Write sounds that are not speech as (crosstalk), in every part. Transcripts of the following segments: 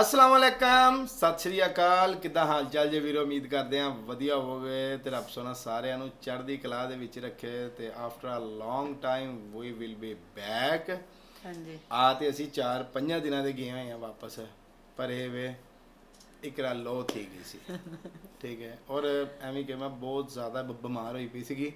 ਅਸਲਾਮ ਵਾਲੇਕਮ ਸਤਿ ਸ਼੍ਰੀ ਅਕਾਲ। ਕਿੱਦਾਂ ਹਾਲ ਚਾਲ ਜੇ ਵੀਰੋ? ਉਮੀਦ ਕਰਦੇ ਆ ਵਧੀਆ ਹੋਵੇ ਤੇ ਰੱਬ ਸੋਨਾ ਸਾਰਿਆਂ ਨੂੰ ਚੜ੍ਹਦੀ ਕਲਾ ਦੇ ਵਿੱਚ ਰੱਖੇ ਤੇ after a long time we will be back ਹਾਂਜੀ। ਆ ਤੇ ਅਸੀਂ 4-5 ਦਿਨਾਂ ਦੇ ਗਏ ਹੋਏ ਆ ਵਾਪਸ ਪਰ ਇਹ ਵੇ ਇਕਰਾ ਲੋ ਥੀ ਗਈ ਸੀ। (laughs) ਠੀਕ ਹੈ। ਔਰ ਐਵੇਂ ਕਿ ਮੈਂ ਬਹੁਤ ਜ਼ਿਆਦਾ ਬਿਮਾਰ ਹੋਈ ਪਈ ਸੀਗੀ।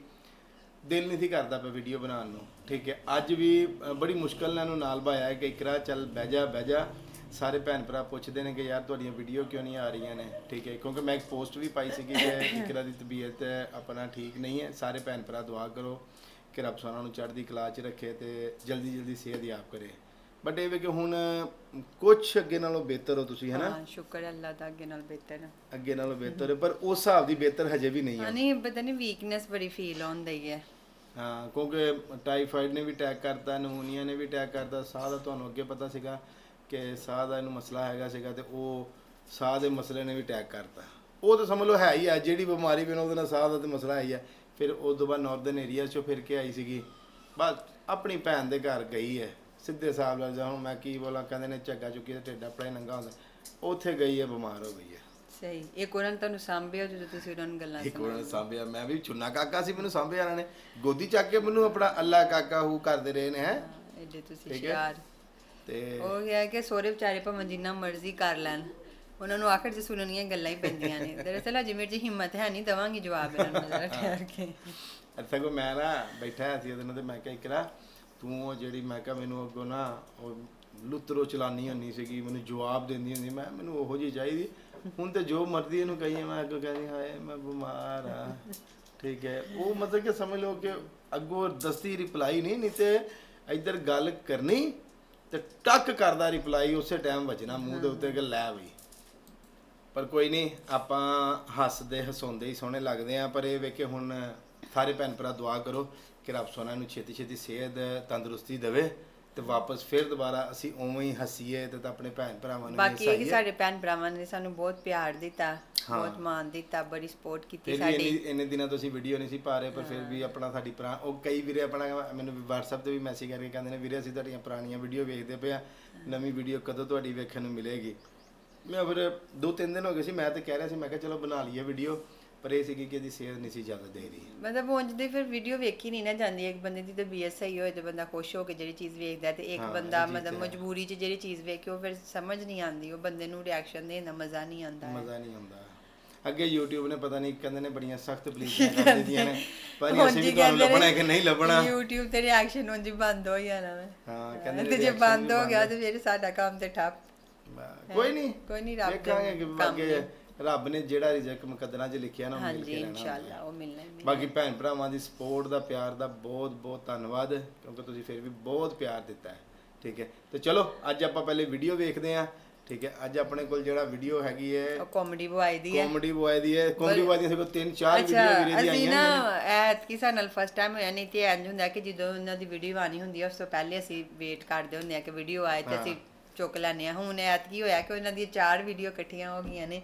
ਦਿਲ ਨਹੀਂ ਸੀ ਕਰਦਾ ਪਿਆ ਵੀਡੀਓ ਬਣਾਉਣ ਨੂੰ। ਠੀਕ ਹੈ। ਅੱਜ ਵੀ ਬੜੀ ਮੁਸ਼ਕਲ ਨਾਲ ਇਹਨੂੰ ਨਾਲ ਭਾਇਆ ਕਿ ਇਕਰਾ ਚੱਲ ਬਹਿ ਜਾ ਬਹਿ ਜਾ। ਸਾਰੇ ਭੈਣ ਭਰਾ ਪੁੱਛਦੇ ਨੇ ਕਿ ਯਾਰ ਤੁਹਾਡੀਆਂ ਵੀਡੀਓ ਕਿਉਂ ਨਹੀਂ ਆ ਰਹੀਆਂ ਨੇ? ਠੀਕ ਹੈ ਕਿਉਂਕਿ ਮੈਂ ਇੱਕ ਪੋਸਟ ਵੀ ਪਾਈ ਸੀਗੀ ਕਿ (coughs) ਇਕਰਾ ਦੀ ਤਬੀਅਤ ਆਪਣਾ ਠੀਕ ਨਹੀਂ ਹੈ। ਸਾਰੇ ਭੈਣ ਭਰਾ ਦੁਆ ਕਰੋ ਕਿ ਰੱਬ ਸੋਨਾ ਨੂੰ ਚੜ੍ਹਦੀ ਕਲਾ 'ਚ ਰੱਖੇ ਤੇ ਜਲਦੀ ਜਲਦੀ ਸਿਹਤ ਯਾਬ ਕਰੇ। ਬਟ ਇਹ ਵੇ ਕਿ ਹੁਣ ਕੁਝ ਅੱਗੇ ਨਾਲੋਂ ਬਿਹਤਰ ਹੋ ਤੁਸੀਂ ਹੈਨਾ? ਹਾਂ ਸ਼ੁਕਰ ਹੈ ਅੱਲਾਹ ਦਾ ਅੱਗੇ ਨਾਲ ਬਿਹਤਰ। ਹੈ ਅੱਗੇ ਨਾਲੋਂ ਬਿਹਤਰ ਹੈ ਪਰ ਉਸ ਹਿਸਾਬ ਦੀ ਬਿਹਤਰ ਹਜੇ ਵੀ ਨਹੀਂ ਹਾਂ ਨਹੀਂ ਪਤਾ ਨਹੀਂ ਵੀਕਨੈਸ ਬੜੀ ਫੀਲ ਹੁੰਦੀ ਹੈ। ਹਾਂ ਕਿਉਂਕਿ ਟਾਈਫਾਈਡ ਨੇ ਵੀ ਅਟੈਕ ਕਰਤਾ ਨਮੂਨੀਆ ਨੇ ਵੀ ਅਟੈਕ ਕਰਤਾ ਸਾਹ ਦਾ ਤੁਹਾਨੂੰ ਅੱਗੇ ਪਤਾ ਸੀਗਾ। ਕਿ ਸਾਹ ਦਾ ਇਹਨੂੰ ਮਸਲਾ ਹੈਗਾ ਸੀਗਾ ਤੇ ਉਹ ਸਾਹ ਦੇ ਮਸਲੇ ਨੇ ਵੀ ਅਟੈਕ ਕਰਤਾ। ਉਹ ਤਾਂ ਸਮਝ ਲਓ ਹੈ ਹੀ ਹੈ ਜਿਹੜੀ ਬਿਮਾਰੀ ਵੀ ਨੇ ਉਹਦੇ ਨਾਲ ਸਾਹ ਦਾ ਤੇ ਮਸਲਾ ਹੈ ਫਿਰ ਉਸ ਤੋਂ ਬਾਅਦ ਨਾਰਥਰਨ ਏਰੀਆ ਚੋਂ ਫਿਰ ਕੇ ਆਈ ਸੀਗੀ। ਬਸ ਆਪਣੀ ਭੈਣ ਦੇ ਘਰ ਗਈ ਹੈ ਸਿੱਧੇ ਸਾਹਬ ਨਾਲ ਜਾ ਹੁਣ ਮੈਂ ਕੀ ਬੋਲਾਂ ਕਹਿੰਦੇ ਨੇ ਝੱਗਾ ਚੁੱਕੀ ਤੇ ਢਿੱਡ ਆਪਣਾ ਹੀ ਨੰਗਾ ਹੁੰਦਾ। ਉੱਥੇ ਗਈ ਹੈ ਬਿਮਾਰ ਹੋ ਗਈ ਹੈ। ਸਹੀ ਇੱਕ ਉਹਨਾਂ ਨੇ ਤੁਹਾਨੂੰ ਸਾਂਭਿਆ ਜਦੋਂ ਤੁਸੀਂ ਉਹਨਾਂ ਨੂੰ ਗੱਲਾਂ ਇੱਕ ਵਾਰ ਸਾਂਭਿਆ ਮੈਂ ਵੀ ਚੁੰਨਾ ਕਾਕਾ ਸੀ ਮੈਨੂੰ ਸਾਂਭਿਆ ਇਹਨਾਂ ਨੇ। ਗੋਦੀ ਚੱਕ ਕੇ ਮੈਨੂੰ ਆਪਣਾ ਅੱਲਾ ਕਾਕਾ ਹੂ ਕਰਦੇ ਰਹੇ ਨੇ ਹੈ। ਐਡੇ ਤੁਸੀਂ ਠੀਕ ਹੈ। ਸ਼ਿਆਰ ਤੇ ਉਹ ਇਹ ਹੈ ਕਿ ਸੋਰੇ ਵਿਚਾਰੇ ਭਾਵੇਂ ਜਿੰਨਾ ਮਰਜ਼ੀ ਕਰ ਲੈਣ। ਉਹਨਾਂ ਨੂੰ ਆਖਰ ਚ ਸੁਣਨੀਆਂ ਗੱਲਾਂ ਹੀ ਪੈਂਦੀਆਂ ਨੇ। ਦਰਅਸਲ ਅਜੇ ਮੇਰੇ ਚ ਹਿੰਮਤ ਹੈ ਨਹੀਂ ਦਵਾਂਗੀ ਜਵਾਬ ਇਹਨਾਂ ਨੂੰ ਜ਼ਰਾ ਠਹਿਰ ਕੇ। ਅੱਛਾ ਕੋ ਮੈਂ ਨਾ ਬੈਠਾ ਸੀ ਉਹਦੇ ਨਾਲ ਤੇ ਮੈਂ ਕਿਹਾ ਇਕਰਾ ਤੂੰ ਉਹ ਜਿਹੜੀ ਮੈਂ ਕਿਹਾ ਮੈਨੂੰ ਅੱਗੋਂ ਨਾ ਉਹ ਲੁੱਤਰੋ ਚਲਾਨੀ ਹੁੰਨੀ ਸੀਗੀ ਮੈਨੂੰ ਜਵਾਬ ਦਿੰਦੀ ਹੁੰਦੀ ਮੈਂ ਮੈਨੂੰ ਉਹੋ ਜਿਹੀ ਚਾਹੀਦੀ। ਹੁਣ ਤੇ ਜੋ ਮਰਦੀ ਇਹਨੂੰ ਕਹੀਏ ਮੈਂ ਅੱਗੋਂ ਕਹਿੰਦੀ ਹਾਏ ਮੈਂ ਬਿਮਾਰ ਆ। ਠੀਕ ਹੈ। ਉਹ ਮਤਲਬ ਕਿ ਸਮਝ ਲਓ ਕਿ ਅੱਗੋਂ ਦਸਤੀ ਰਿਪਲਾਈ ਨਹੀਂ ਨਹੀਂ ਤੇ ਇੱਧਰ ਗੱਲ ਕਰਨੀ ਤੇ ਟੱਕ ਕਰਦਾ ਰਿਪਲਾਈ ਉਸੇ ਟਾਈਮ ਵੱਜਣਾ ਮੂੰਹ ਦੇ ਉੱਤੇ ਕਿ ਲੈ ਬਈ। ਪਰ ਕੋਈ ਨਹੀਂ ਆਪਾਂ ਹੱਸਦੇ ਹਸਾਉਂਦੇ ਹੀ ਸੋਹਣੇ ਲੱਗਦੇ ਆ ਪਰ ਇਹ ਵੇਖੇ ਹੁਣ ਸਾਰੇ ਭੈਣ ਭਰਾ ਦੁਆ ਕਰੋ ਕਿ ਰੱਬ ਸੋਨਾ ਨੂੰ ਛੇਤੀ ਛੇਤੀ ਸਿਹਤ ਤੰਦਰੁਸਤੀ ਦੇਵੇ ਤੇ ਵਾਪਸ ਫਿਰ ਦੁਬਾਰਾ ਅਸੀਂ ਉਵੇਂ ਹੀ ਹੱਸੀਏ ਤੇ ਤਾਂ ਆਪਣੇ ਭੈਣ ਭਰਾਵਾਂ ਨੂੰ ਬਾਕੀ ਇਹ ਕਿ ਹਸਾਈਏ। ਸਾਡੇ ਭੈਣ ਭਰਾਵਾਂ ਨੇ ਸਾਨੂੰ ਬਹੁਤ ਪਿਆਰ ਦਿੱਤਾ। ਬਹੁਤ ਮਾਣ ਦਿੱਤਾ ਬੜੀ ਸਪੋਰਟ ਕੀਤੀ ਸਾਡੀ। ਇੰਨੀ ਦਿਨਾਂ ਤੋਂ ਅਸੀਂ ਵੀਡੀਓ ਨਹੀਂ ਸੀ ਪਾ ਰਹੇ ਪਰ ਫਿਰ ਵੀ ਆਪਣਾ ਸਾਡੀ ਪੁਰਾ ਉਹ ਕਈ ਵੀਰੇ ਆਪਣਾ ਮੈਨੂੰ WhatsApp ਤੇ ਵੀ ਮੈਸੇਜ ਕਰਕੇ ਕਹਿੰਦੇ ਨੇ ਵੀਰੇ ਅਸੀਂ ਤੁਹਾਡੀਆਂ ਪੁਰਾਣੀਆਂ ਵੀਡੀਓ ਵੇਖਦੇ ਪਏ ਆ ਨਵੀਂ ਵੀਡੀਓ ਕਦੋਂ ਤੁਹਾਡੀ ਵੇਖਣ ਨੂੰ ਮਿਲੇਗੀ? ਮੈਂ ਫਿਰ ਦੋ ਤਿੰਨ ਦਿਨ ਹੋ ਗਏ ਸੀ ਮੈਂ ਤਾਂ ਕਹਿ ਰਿਹਾ ਸੀ ਮੈਂ ਕਿਹਾ ਚਲੋ ਬਣਾ ਲਈਏ ਵੀਡੀਓ ਪਰ ਇਹ ਸੀਗੀ ਕਿ ਇਹਦੀ ਸਿਹਤ ਨਹੀਂ ਸੀ ਜ਼ਿਆਦਾ ਦੇ ਰਹੀ। ਮਤਲਬ ਉਂਝ ਦੀ ਫਿਰ ਵੀਡੀਓ ਵੇਖੀ ਨਹੀਂ ਨਾ ਜਾਂਦੀ ਇੱਕ ਬੰਦੇ ਦੀ ਤਬੀਅਤ ਸਹੀ ਹੋਏ ਤੇ ਬੰਦਾ ਖੁਸ਼ ਹੋ ਕੇ ਜਿਹੜੀ ਚੀਜ਼ ਵੇਖਦਾ ਤੇ ਇੱਕ ਬੰਦਾ ਮਤਲਬ ਮਜਬੂਰੀ 'ਚ ਜਿਹੜੀ ਚੀਜ਼ ਵੇਖੇ ਉਹ ਫਿਰ ਸਮਝ ਨਹੀਂ ਆਉਂਦੀ ਉਹ ਬੰਦੇ ਨੂੰ ਰਿਐਕਸ਼ਨ ਦੇਣ ਮਜ਼ਾ ਨਹੀਂ ਆਉਂਦਾ। ਮਜ਼ਾ ਨਹੀਂ ਆਉਂਦਾ। ਅੱਗੇ YouTube ਨੇ ਪਤਾ ਨਹੀਂ ਕਹਿੰਦੇ ਨੇ ਬੜੀਆਂ ਸਖਤ ਪੁਲਿਸਾਂ ਕਰ ਦਿੱਤੀਆਂ ਨੇ ਪਰ ਅਸੀਂ ਵੀ ਤੁਹਾਨੂੰ ਲੱਭਣਾ ਹੈ ਨੇ ਕਿ ਨਹੀਂ ਲੱਭਣਾ? YouTube ਤੇ ਰਿਐਕਸ਼ਨ ਉਂਝ ਬੰਦ ਹੋ ਜਾਣਾ ਵੇ ਹਾਂ ਕਹਿੰਦੇ ਨੇ ਤੇ ਜੇ ਬੰਦ ਹੋ ਗਿਆ ਤੇ ਫਿਰ ਸਾਡਾ ਕੰਮ ਤੇ ਠੱਪ। ਕੋਈ ਨਹੀਂ। ਕੋਈ ਨਹੀਂ ਰੱਬ ਦੇ ਦੇਖਾਂਗੇ ਕਿ ਅੱਗੇ ਰੱਬ ਨੇ ਜਿਹੜਾ ਰਿਜ਼ਕ ਮੁਕੱਦਰਾਂ 'ਚ ਲਿਖਿਆ ਨਾ ਉਹ ਮਿਲ ਹਾਂਜੀ ਕੇ ਰਹਿਣਾ ਇਨਸ਼ਾਅੱਲਾ ਉਹ ਮਿਲਣਾ ਹੀ। ਬਾਕੀ ਭੈਣ ਭਰਾਵਾਂ ਦੀ ਸਪੋਰਟ ਦਾ ਪਿਆਰ ਦਾ ਬਹੁਤ ਬਹੁਤ ਧੰਨਵਾਦ ਕਿਉਂਕਿ ਤੁਸੀਂ ਫਿਰ ਵੀ ਬਹੁਤ ਪਿਆਰ ਦਿੱਤਾ ਹੈ। ਠੀਕ ਹੈ। ਤੇ ਚਲੋ ਅੱਜ ਆਪਾਂ ਪਹਿਲੇ ਵੀਡੀਓ ਵੇਖਦੇ ਹਾਂ। ਠੀਕ ਹੈ ਅੱਜ ਆਪਣੇ ਕੋਲ ਜਿਹੜਾ ਵੀਡੀਓ ਹੈਗੀ ਹੈ ਉਹ ਕਾਮੇਡੀ ਬੁਆਈ ਦੀ ਹੈ। ਕਾਮੇਡੀ ਬॉय ਦੀ ਹੈ ਕਾਮੇਡੀ ਬॉय ਦੀਆਂ ਸਾਡੇ ਕੋਲ ਤਿੰਨ ਚਾਰ ਵੀਡੀਓ ਵੀਰੇ ਦੀ ਅਸੀਂ ਆਈਆਂ ਨਾ ਨੇ। ਐਤ ਕੀ ਸਾਡੇ ਨਾਲ ਫਸਟ ਟਾਈਮ ਹੋਇਆ ਨਹੀਂ ਤੇ ਇੰਜ ਹੁੰਦਾ ਕਿ ਜਦੋਂ ਉਹਨਾਂ ਦੀ ਵੀਡੀਓ ਆਣੀ ਹੁੰਦੀ ਹੈ ਉਸ ਤੋਂ ਪਹਿਲੇ ਅਸੀਂ ਵੇਟ ਕਰਦੇ ਹੁੰਦੇ ਆ ਕਿ ਵੀਡੀਓ ਆਏ ਤੇ ਅਸੀਂ ਚੁੱਕ ਲੈਂਦੇ ਆ। ਹੁਣ ਐਤ ਕੀ ਹੋਇਆ ਕਿ ਉਹਨਾਂ ਦੀਆਂ ਚਾਰ ਵੀਡੀਓ ਇਕੱਠੀਆਂ ਹੋ ਗਈਆਂ ਨੇ